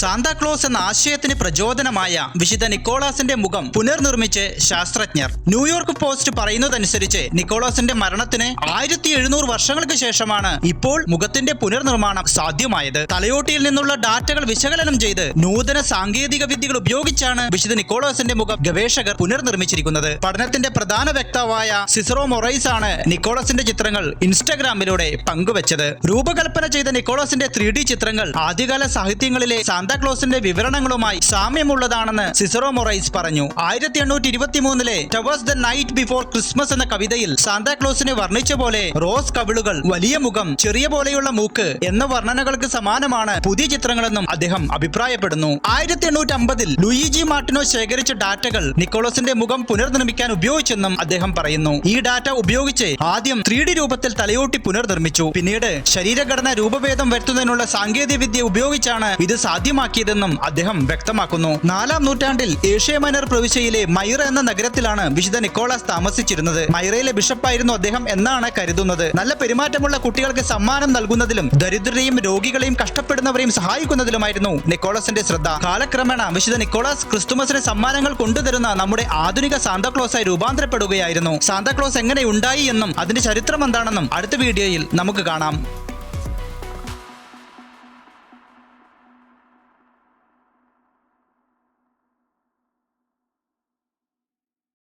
Santa Claus എന്ന ആശയത്തിന് പ്രചോദനമായ വിശുദ്ധ നിക്കോളാസിന്റെ മുഖം പുനർനിർമ്മിച്ച് ശാസ്ത്രജ്ഞർ. ന്യൂയോർക്ക് പോസ്റ്റ് പറയുന്നതനുസരിച്ച് നിക്കോളാസിന്റെ മരണത്തിന് ആയിരത്തി എഴുന്നൂറ് വർഷങ്ങൾക്ക് ശേഷമാണ് ഇപ്പോൾ മുഖത്തിന്റെ പുനർനിർമ്മാണം സാധ്യമായത്. തലയോട്ടിയിൽ നിന്നുള്ള ഡാറ്റകൾ വിശകലനം ചെയ്ത് നൂതന സാങ്കേതിക വിദ്യകൾ ഉപയോഗിച്ചാണ് വിശുദ്ധ നിക്കോളാസിന്റെ മുഖം ഗവേഷകർ പുനർനിർമ്മിച്ചിരിക്കുന്നത്. പഠനത്തിന്റെ പ്രധാന വ്യക്താവായ സിസറോ മൊറൈസ് ആണ് നിക്കോളസിന്റെ ചിത്രങ്ങൾ ഇൻസ്റ്റഗ്രാമിലൂടെ പങ്കുവച്ചത്. രൂപകൽപ്പന ചെയ്ത നിക്കോളസിന്റെ ത്രീ ചിത്രങ്ങൾ ആദ്യകാല സാഹിത്യങ്ങളിലെ സാന്താക്ലോസിന്റെ വിവരണങ്ങളുമായി സാമ്യമുള്ളതാണെന്ന് സിസറോ മൊറൈസ് പറഞ്ഞു. ആയിരത്തി എണ്ണൂറ്റി ഇരുപത്തി മൂന്നിലെ towers the night before Christmas എന്ന കവിതയിൽ സാന്താക്ലോസിനെ വർണിച്ച പോലെ റോസ് കവിളുകൾ വലിയ മുഖം ചെറിയ പോലെയുള്ള മൂക്ക് എന്ന വർണനകൾക്ക് സമാനമാണ് പുതിയ ചിത്രങ്ങളെന്നും അദ്ദേഹം അഭിപ്രായപ്പെടുന്നു. ആയിരത്തി എണ്ണൂറ്റി അമ്പതിൽ ലൂയിജി മാർട്ടിനോ ശേഖരിച്ച ഡാറ്റകൾ നിക്കോളസിന്റെ മുഖം പുനർനിർമ്മിക്കാൻ ഉപയോഗിച്ചെന്നും അദ്ദേഹം പറയുന്നു. ഈ ഡാറ്റ ഉപയോഗിച്ച് ആദ്യം ത്രീ രൂപത്തിൽ തലയോട്ടി പുനർനിർമ്മിച്ചു. പിന്നീട് ശരീരഘടന രൂപഭേദം വരുത്തുന്നതിനുള്ള സാങ്കേതിക വിദ്യ ഉപയോഗിച്ചാണ് ഇത് സാധ്യമാക്കിയതെന്നും അദ്ദേഹം വ്യക്തമാക്കുന്നു. നാലാം നൂറ്റാണ്ടിൽ ഏഷ്യ മൈനർ പ്രവിശ്യയിലെ മൈറ എന്ന നഗരത്തിലാണ് വിശുദ്ധ നിക്കോളാസ് താമസിച്ചിരുന്നത്. മൈറയിലെ ബിഷപ്പായിരുന്നു അദ്ദേഹം എന്നാണ് കരുതുന്നത്. നല്ല പെരുമാറ്റമുള്ള കുട്ടികൾക്ക് സമ്മാനം നൽകുന്നതിലും ദരിദ്രരെയും രോഗികളെയും കഷ്ടപ്പെടുന്നവരെയും സഹായിക്കുന്നതിലുമായിരുന്നു നിക്കോളസിന്റെ ശ്രദ്ധ. കാലക്രമേണ വിശുദ്ധ നിക്കോളാസ് ക്രിസ്തുമസിന് സമ്മാനങ്ങൾ കൊണ്ടുതരുന്ന നമ്മുടെ ആധുനിക സാന്താക്ലോസായി രൂപാന്തരപ്പെടുകയായിരുന്നു. സാന്താക്ലോസ് എങ്ങനെ ഉണ്ടായി എന്നും അതിന്റെ ചരിത്രം എന്താണെന്നും അടുത്ത വീഡിയോയിൽ നമുക്ക് കാണാം.